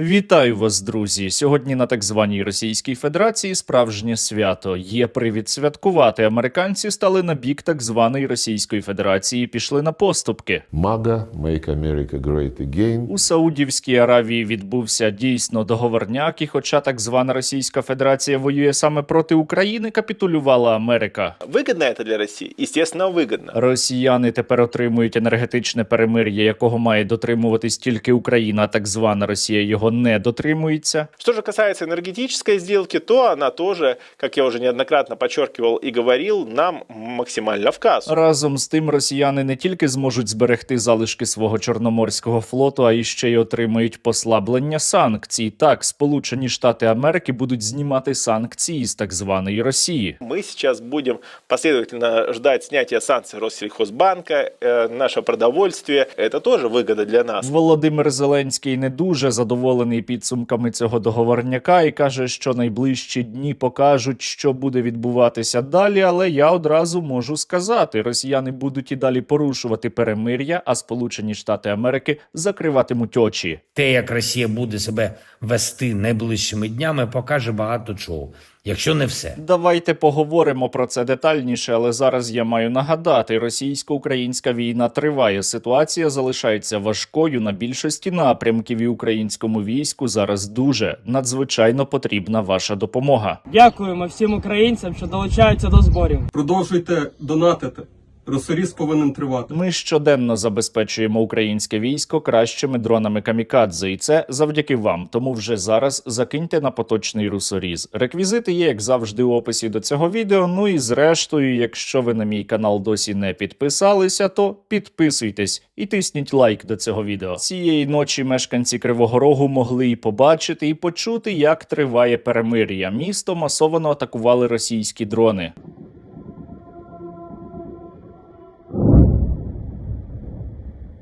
Вітаю вас, друзі! Сьогодні на так званій Російській Федерації справжнє свято. Є привід святкувати. Американці стали на бік так званої Російської Федерації, і пішли на поступки. MAGA, Make America Great Again. У Саудівській Аравії відбувся дійсно договорняк, і хоча так звана Російська Федерація воює саме проти України, капітулювала Америка. Выгодно это для России? Естественно, выгодно. Росіяни тепер отримують енергетичне перемир'я, якого має дотримуватись тільки Україна, а так звана Росія його не дотримується. Что же касается энергетической сделки, то она тоже, как я уже неоднократно подчеркивал и говорил, нам максимально в кассу. Разом з тим, росіяни не тільки зможуть зберегти залишки свого чорноморського флоту, а й ще й отримають послаблення санкцій. Так, Сполучені Штати Америки будуть знімати санкції з так званої Росії. Мы сейчас будем последовательно ждать снятия санкций Россельхозбанка, э, наше продовольствие. Это тоже выгода для нас. Володимир Зеленський не дуже задоволений підсумками цього договорняка і каже, що найближчі дні покажуть, що буде відбуватися далі. Але я одразу можу сказати: росіяни будуть і далі порушувати перемир'я, а Сполучені Штати Америки закриватимуть очі. Те, як Росія буде себе вести найближчими днями, покаже багато чого, якщо не все. Давайте поговоримо про це детальніше, але зараз я маю нагадати: російсько-українська війна триває. Ситуація залишається важкою на більшості напрямків і українському війську зараз дуже надзвичайно потрібна ваша допомога. Дякуємо всім українцям, що долучаються до зборів. Продовжуйте донатити. Росоріз повинен тривати. Ми щоденно забезпечуємо українське військо кращими дронами камікадзе, і це завдяки вам. Тому вже зараз закиньте на поточний русоріз. Реквізити є, як завжди, у описі до цього відео. Ну і зрештою, якщо ви на мій канал досі не підписалися, то підписуйтесь і тисніть лайк до цього відео. Цієї ночі мешканці Кривого Рогу могли і побачити, і почути, як триває перемир'я. Місто масово атакували російські дрони.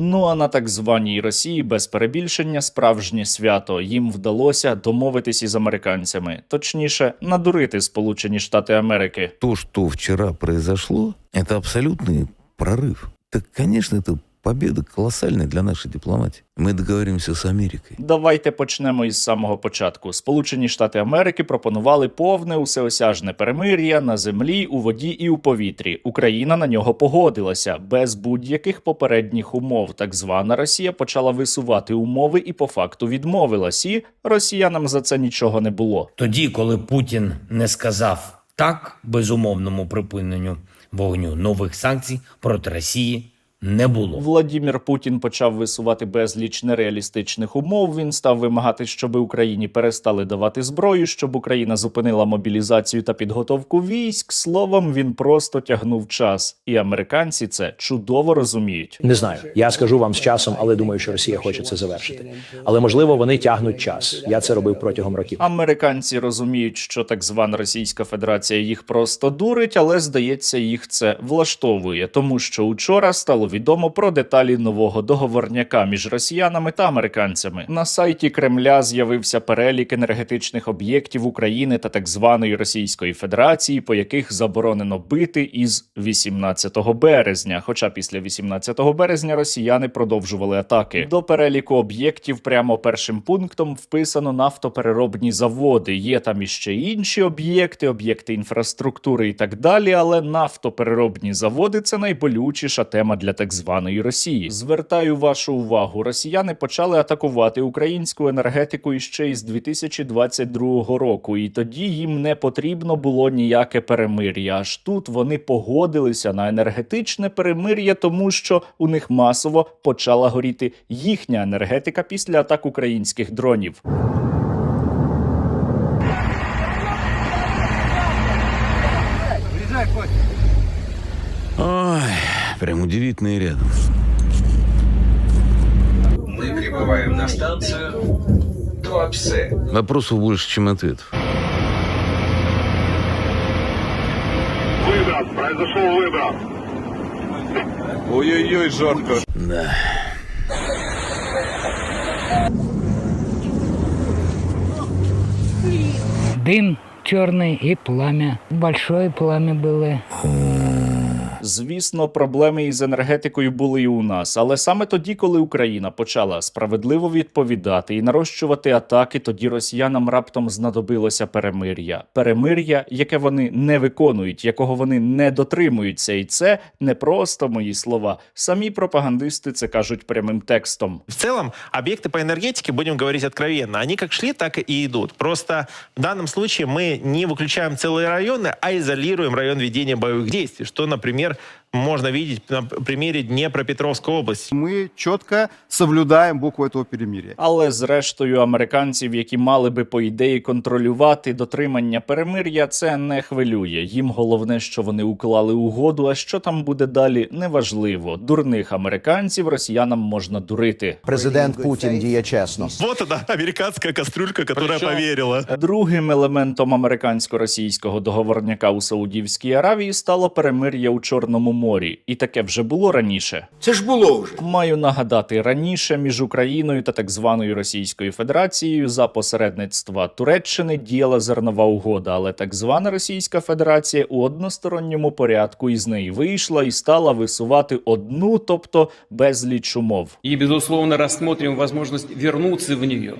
Ну а на так званій Росії без перебільшення справжнє свято. Їм вдалося домовитись із американцями, точніше, надурити Сполучені Штати Америки. то, что вчера произошло, это абсолютный прорыв. Так, конечно, это победа колоссальная для нашей дипломатии. Мы договоримся с Америкой. Давайте почнемо із самого початку. Сполучені Штати Америки пропонували повне усеосяжне перемир'я на землі, у воді і у повітрі. Україна на нього погодилася без будь-яких попередніх умов. Так звана Росія почала висувати умови і по факту відмовилась. І росіянам за це нічого не було. Тоді, коли Путін не сказав так безумовному припиненню вогню, нових санкцій проти Росії не було. Владімір Путін почав висувати безліч нереалістичних умов. Він став вимагати, щоб Україні перестали давати зброю, щоб Україна зупинила мобілізацію та підготовку військ. Словом, він просто тягнув час, і американці це чудово розуміють. Не знаю. Я скажу вам з часом, але думаю, що Росія хоче це завершити. Але можливо вони тягнуть час. Я це робив протягом років. Американці розуміють, що так звана Російська Федерація їх просто дурить, але здається, їх це влаштовує, тому що учора стало відомо про деталі нового договорняка між росіянами та американцями. На сайті Кремля з'явився перелік енергетичних об'єктів України та так званої Російської Федерації, по яких заборонено бити із 18 березня. Хоча після 18 березня росіяни продовжували атаки. До переліку об'єктів прямо першим пунктом вписано нафтопереробні заводи. Є там іще інші об'єкти, об'єкти інфраструктури і так далі. Але нафтопереробні заводи це найболючіша тема для так званої Росії. Звертаю вашу увагу, росіяни почали атакувати українську енергетику іще із 2022 року, і тоді їм не потрібно було ніяке перемир'я. Аж тут вони погодилися на енергетичне перемир'я, тому що у них масово почала горіти їхня енергетика після атак українських дронів. Прям удивительно и рядом. Мы прибываем на станцию Туапсе. Вопросов больше, чем ответов. Выброс, произошел выброс. Ой-ой-ой, жарко. Да. Дым черный и пламя. Большое пламя было. Звісно, проблеми із енергетикою були і у нас, але саме тоді, коли Україна почала справедливо відповідати і нарощувати атаки, тоді росіянам раптом знадобилося перемир'я. Перемир'я, яке вони не виконують, якого вони не дотримуються, і це не просто мої слова. Самі пропагандисти це кажуть прямим текстом. В целом, объекты по энергетике, будем говорить откровенно, они как шли, так и идут. Просто в данном случае мы не выключаем целые районы, а изолируем район ведения боевых действий, что, например, можно видеть на примере Днепропетровской области. Мы четко соблюдаем букву этого перемирия. Але зрештою американців, які мали би по ідеї контролювати дотримання перемир'я, це не хвилює. Їм головне, що вони уклали угоду. А що там буде далі, неважливо. Дурних американців росіянам можна дурити. Президент Путін діє чесно. Вот она, американская кастрюлька, которая поверила. Другим елементом американсько-російського договорняка у Саудівській Аравії стало перемир'я у Чорному морі, і таке вже було раніше. Це ж було вже. Маю нагадати раніше між Україною та так званою Російською Федерацією за посередництва Туреччини діяла зернова угода, але так звана Російська Федерація у односторонньому порядку із неї вийшла і стала висувати одну, тобто безліч умов. И, безусловно, рассмотрим возможность вернуться в нее.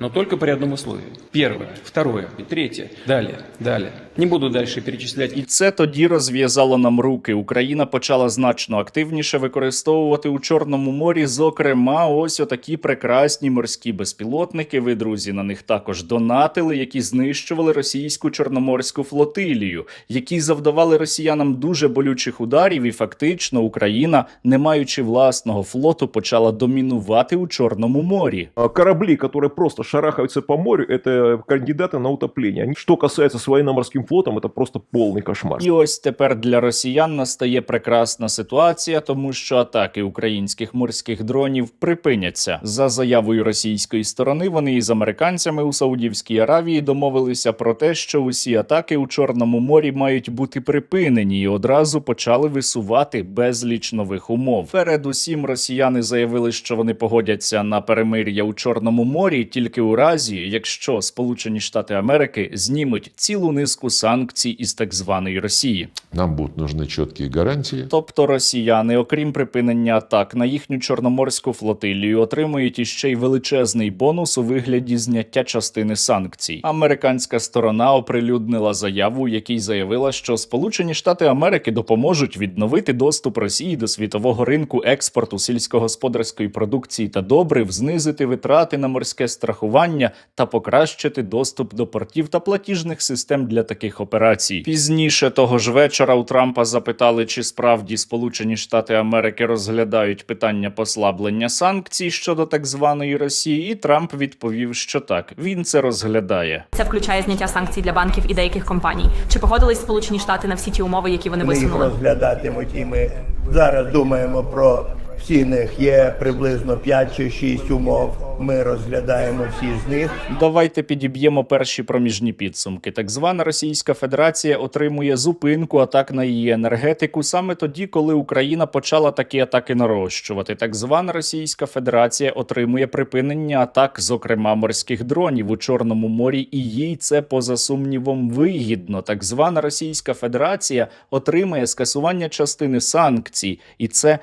Но только при одном условии. Первое, второе и третье. Далее, далее. Не буду дальше перечислять. І це тоді розв'язало нам руки. Україна почала значно активніше використовувати у Чорному морі, зокрема, ось отакі прекрасні морські безпілотники. Ви, друзі, на них також донатили, які знищували російську чорноморську флотилію, які завдавали росіянам дуже болючих ударів. І фактично Україна, не маючи власного флоту, почала домінувати у Чорному морі. Корабли, которые просто шарахаются по морю, это кандидаты на утопление. Они- Что касается с военно-морским флотом, это просто полный кошмар. І ось тепер для росіян настає прекрасна ситуація, тому що атаки українських морських дронів припиняться. За заявою російської сторони, вони із американцями у Саудівській Аравії домовилися про те, що усі атаки у Чорному морі мають бути припинені, і одразу почали висувати безліч нових умов. Передусім, росіяни заявили, що вони погодяться на перемир'я у Чорному морі тільки у разі, якщо Сполучені Штати Америки знімуть цілу низку санкцій із так званої Росії. Нам будут нужны четкие гарантии. Тобто росіяни, окрім припинення атак на їхню чорноморську флотилію, отримують іще й величезний бонус у вигляді зняття частини санкцій. Американська сторона оприлюднила заяву, якій заявила, що Сполучені Штати Америки допоможуть відновити доступ Росії до світового ринку експорту сільськогосподарської продукції та добрив, знизити витрати на морське страхування та покращити доступ до портів та платіжних систем для таких операцій. Пізніше того ж вечора у Трампа запитали, чи справді Сполучені Штати Америки розглядають питання послаблення санкцій щодо так званої Росії, і Трамп відповів, що так, він це розглядає. Це включає зняття санкцій для банків і деяких компаній. Чи погодились Сполучені Штати на всі ті умови, які вони Ми їх висунули? розглядатимуть, і ми зараз думаємо про всі. Є приблизно 5 чи 6 умов. Ми розглядаємо всі з них. Давайте підіб'ємо перші проміжні підсумки. Так звана Російська Федерація отримує зупинку атак на її енергетику саме тоді, коли Україна почала такі атаки нарощувати. Так звана Російська Федерація отримує припинення атак, зокрема морських дронів у Чорному морі, і їй це поза сумнівом вигідно. Так звана Російська Федерація отримує скасування частини санкцій, і це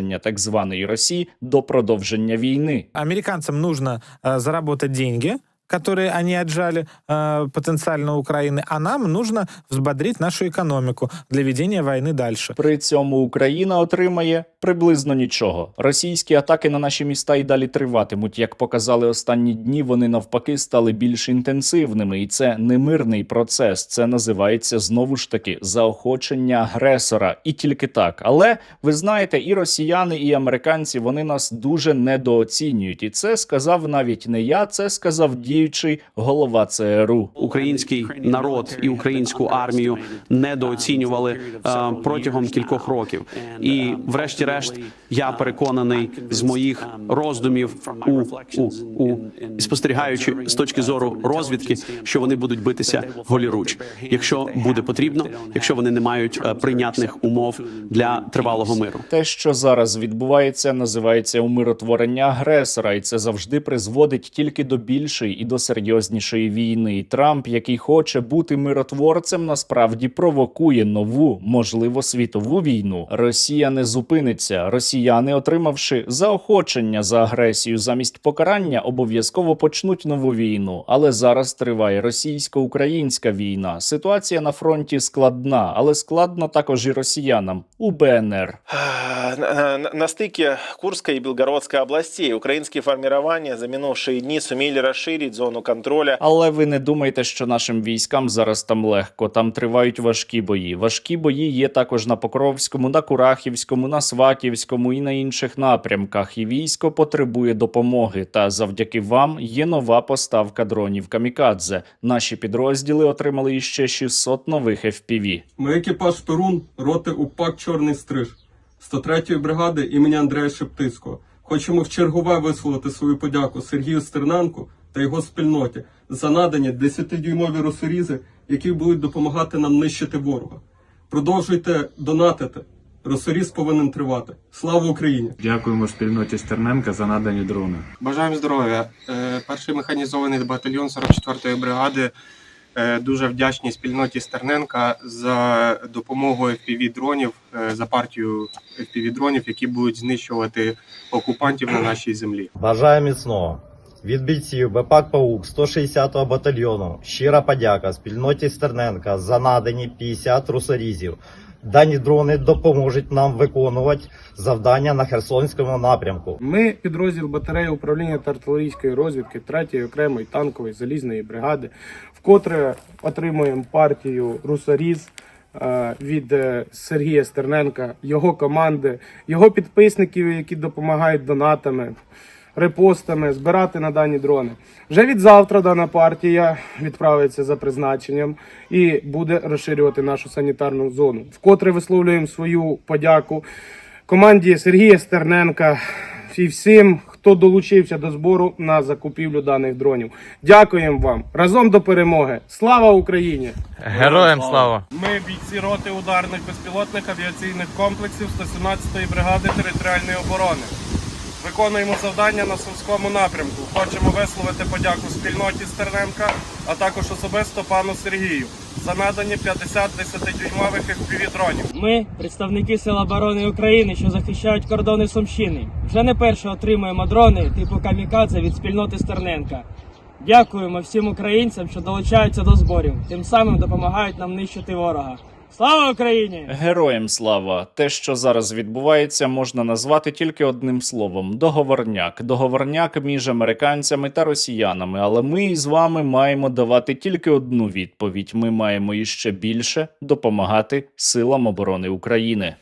заохочення так званої Росії до продовження війни. Американцям нужно э, заработать деньги, которые они отжали э, потенциально у Украины, а нам нужно взбодрить нашу экономику для ведения войны дальше. При цьому Україна отримає приблизно нічого. Російські атаки на наші міста і далі триватимуть. Як показали останні дні, вони навпаки стали більш інтенсивними, і це не мирний процес. Це називається знову ж таки заохочення агресора, і тільки так. Але ви знаєте, і росіяни, і американці вони нас дуже недооцінюють. І це сказав навіть не я, це сказав діючий голова ЦРУ. Український народ і українську армію недооцінювали е, протягом кількох років. І, врешті-решт, я переконаний з моїх роздумів у, у, у спостерігаючи з точки зору розвідки, що вони будуть битися голіруч, якщо буде потрібно, якщо вони не мають е, прийнятних умов для тривалого миру. Те, що зараз відбувається, називається умиротворення агресора, і це завжди призводить тільки до більшої і до серйознішої війни. Трамп, який хоче бути миротворцем, насправді провокує нову, можливо, світову війну. Росія не зупиниться. Росіяни, отримавши заохочення за агресію замість покарання, обов'язково почнуть нову війну. Але зараз триває російсько-українська війна. Ситуація на фронті складна, але складно також і росіянам у БНР. На, на- на стыке Курской и Белгородской областей украинские формирования за минувшие дни сумели расширить зону контроля. Але ви не думайте, що нашим військам зараз там легко. Там тривають важкі бої. Важкі бої є також на Покровському, на Курахівському, на Сватівському і на інших напрямках. І військо потребує допомоги. Та завдяки вам є нова поставка дронів Камікадзе. Наші підрозділи отримали іще 600 нових FPV. Ми екіпаж Торун, роти УПАК Чорний Стриж, 103-ї бригади імені Андрея Шептицького. Хочемо в чергове висловити свою подяку Сергію Стерненку та його спільноті за надані 10-дюймові росорізи, які будуть допомагати нам нищити ворога. Продовжуйте донатити. Росоріз повинен тривати. Слава Україні! Дякуємо спільноті Стерненка за надані дрони. Бажаємо здоров'я. Е, Перший механізований батальйон 44-ї бригади е, дуже вдячні спільноті Стерненка за допомогу FPV дронів, е, за партію FPV дронів, які будуть знищувати окупантів на нашій землі. Бажаю міцного. Від бійців БПАК Паук 160-го батальйону щира подяка спільноті Стерненка за надані 50 русорізів. Дані дрони допоможуть нам виконувати завдання на Херсонському напрямку. Ми підрозділ батареї управління та артилерійської розвідки 3-ї окремої танкової залізної бригади, вкотре отримуємо партію Русаріз е, від е, Сергія Стерненка, його команди, його підписників, які допомагають донатами, репостами збирати на дані дрони. Вже від завтра дана партія відправиться за призначенням і буде розширювати нашу санітарну зону. Вкотре висловлюємо свою подяку команді Сергія Стерненка і всім, хто долучився до збору на закупівлю даних дронів. Дякуємо вам разом до перемоги. Слава Україні! Героям слава! Ми бійці роти ударних безпілотних авіаційних комплексів 117-ї бригади територіальної оборони. Виконуємо завдання на Сумському напрямку. Хочемо висловити подяку спільноті Стерненка, а також особисто пану Сергію за надані 50 10-дюймових FPV дронів. Ми, представники Сил оборони України, що захищають кордони Сумщини, вже не перше отримуємо дрони типу Камікадзе від спільноти Стерненка. Дякуємо всім українцям, що долучаються до зборів, тим самим допомагають нам нищити ворога. Слава Україні! Героям слава! Те, що зараз відбувається, можна назвати тільки одним словом: договорняк. Договорняк між американцями та росіянами. Але ми з вами маємо давати тільки одну відповідь: ми маємо іще більше допомагати силам оборони України.